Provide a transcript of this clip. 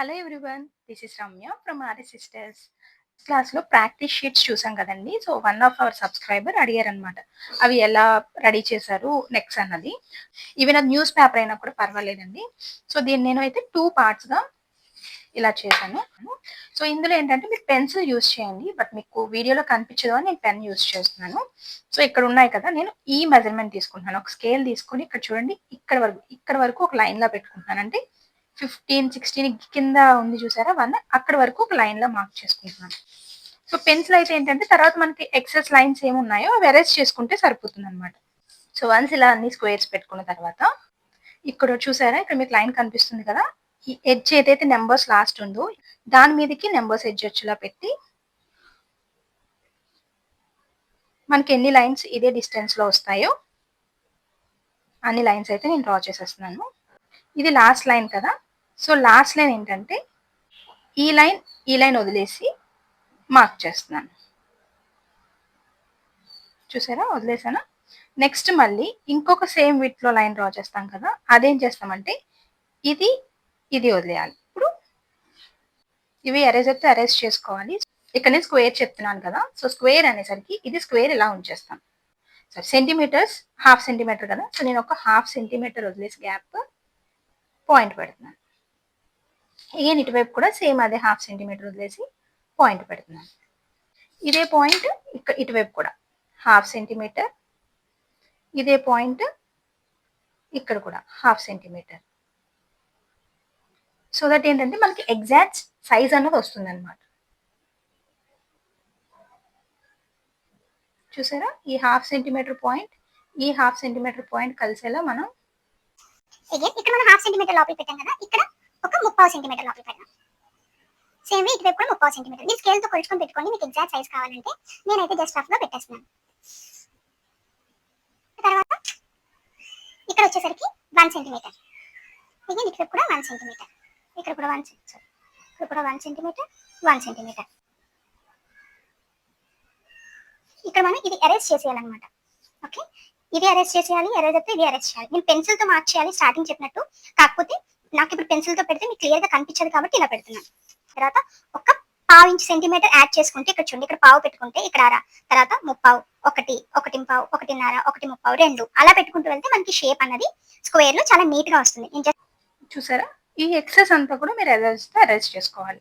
Hello everyone this is Ramya from RS sisters క్లాస్లో practice sheets చూసాం కదండి. So one of our subscriber అడిగారనమాట అవి ఎలా రెడీ చేశారు నెక్స్ట్ అన్నది. ఈవెన్ అది న్యూస్ పేపర్ అయినా కూడా పర్వాలేదండి. సో దీన్ని నేను అయితే టూ పార్ట్స్గా ఇలా చేశాను. సో ఇందులో ఏంటంటే మీరు పెన్సిల్ యూస్ చేయండి. బట్ మీకు వీడియోలో కనిపించదు అని నేను పెన్ యూస్ చేస్తున్నాను. సో ఇక్కడ ఉన్నాయి కదా నేను e ఈ మెజర్మెంట్ తీసుకుంటున్నాను. ఒక స్కేల్ తీసుకొని ఇక్కడ చూడండి. ఇక్కడ వరకు ఇక్కడ వరకు ఒక లైన్లో పెట్టుకుంటున్నాను. అంటే ఫిఫ్టీన్ సిక్స్టీన్ కింద ఉంది చూసారా? వన్ అక్కడ వరకు ఒక లైన్లో మార్క్ చేసుకుంటున్నాను. సో పెన్సిల్ అయితే ఏంటంటే తర్వాత మనకి ఎక్సెస్ లైన్స్ ఏమున్నాయో అవి చేసుకుంటే సరిపోతుంది అనమాట సో వన్స్ ఇలా అన్ని స్క్వేర్స్ పెట్టుకున్న తర్వాత ఇక్కడ చూసారా? ఇక్కడ మీకు లైన్ కనిపిస్తుంది కదా? ఈ ఎడ్జ్ ఏదైతే నెంబర్స్ లాస్ట్ ఉందో దాని మీదకి నెంబర్స్ ఎడ్జ్ వచ్చేలా పెట్టి మనకి ఎన్ని లైన్స్ ఇదే డిస్టెన్స్లో వస్తాయో అన్ని లైన్స్ అయితే నేను డ్రా చేసేస్తున్నాను. ఇది లాస్ట్ లైన్ కదా? సో లాస్ట్ లైన్ ఏంటంటే ఈ లైన్ ఈ లైన్ వదిలేసి మార్క్ చేస్తున్నాను. చూసారా? వదిలేసానా? నెక్స్ట్ మళ్ళీ ఇంకొక సేమ్ విట్లో లైన్ డ్రా చేస్తాం కదా అదేం చేస్తామంటే ఇది ఇది వదిలేయాలి. ఇప్పుడు ఇవి అరేజ్ అయితే అరేజ్ చేసుకోవాలి. ఇక్కడ నేను స్క్వేర్ చెప్తున్నాను కదా సో స్క్వేర్ అనేసరికి ఇది స్క్వేర్ ఇలా ఉంచేస్తాను సో సెంటీమీటర్స్ హాఫ్ సెంటీమీటర్ కదా సో నేను ఒక హాఫ్ సెంటీమీటర్ వదిలేసి గ్యాప్ పాయింట్ పెడుతున్నాను. అగైన్ ఇటువైపు కూడా సేమ్ అదే హాఫ్ సెంటీమీటర్ వదిలేసి పాయింట్ పెడుతున్నాను. ఇదే పాయింట్ ఇక్కడ ఇటువైపు కూడా హాఫ్ సెంటీమీటర్ ఇదే పాయింట్ ఇక్కడ కూడా హాఫ్ సెంటీమీటర్ సో దట్ ఏంటంటే మనకి ఎగ్జాక్ట్ సైజ్ అన్నది వస్తుంది అనమాట చూసారా? ఈ హాఫ్ సెంటీమీటర్ పాయింట్ ఈ హాఫ్ సెంటీమీటర్ పాయింట్ కలిసేలా మనం ఇక్కడ మనం హాఫ్ సెంటీమీటర్ లోపల పెట్టాం కదా ఇక్కడ ఒక ముప్పావు సెంటీమీటర్ లోపల పెడదాం సేమ్ ఇటు వైపు కూడా ముప్పావు సెంటీమీటర్ మీరు స్కేల్తో కొలుచుకొని పెట్టుకోండి మీకు ఎగ్జాక్ట్ సైజ్ కావాలంటే నేనైతే జస్ట్ రఫ్గా పెట్టేస్తున్నాను. తర్వాత ఇక్కడ వచ్చేసరికి వన్ సెంటీమీటర్ అగైన్ ఇటువైపు కూడా వన్ సెంటీమీటర్ ఇక్కడ కూడా వన్ సారీ ఇక్కడ కూడా వన్ సెంటీమీటర్ వన్ సెంటీమీటర్ ఇక్కడ మనం ఇది అరేంజ్ చేసేయాలన్నమాట. ఓకే ఇది అరెస్ట్ చేసేయాలి ఎరేజ్ అయితే ఇది అరెస్ట్ చేయాలి. నేను పెన్సిల్తో మార్క్ చేయాలి స్టార్టింగ్ చెప్పినట్టు. కాకపోతే నాకు ఇప్పుడు పెన్సిల్తో పెడితే మీకు క్లియర్గా కనిపించదు కాబట్టి ఇలా పెడుతున్నాను. తర్వాత ఒక పావు ఇంచ్ సెంటీమీటర్ యాడ్ చేసుకుంటే ఇక్కడ చూడండి ఇక్కడ పావు పెట్టుకుంటే ఇక్కడ అర తర్వాత ముప్పావు ఒకటి ఒకటి పావు ఒకటిన్నర ఒకటి ముప్పావు రెండు. అలా పెట్టుకుంటూ వెళ్తే మనకి షేప్ అన్నది స్క్వేర్లో చాలా నీట్గా వస్తుంది. చూసారా? ఈ ఎక్సెస్ అంతా కూడా మీరు అరెస్ట్ అరేంజ్ చేసుకోవాలి.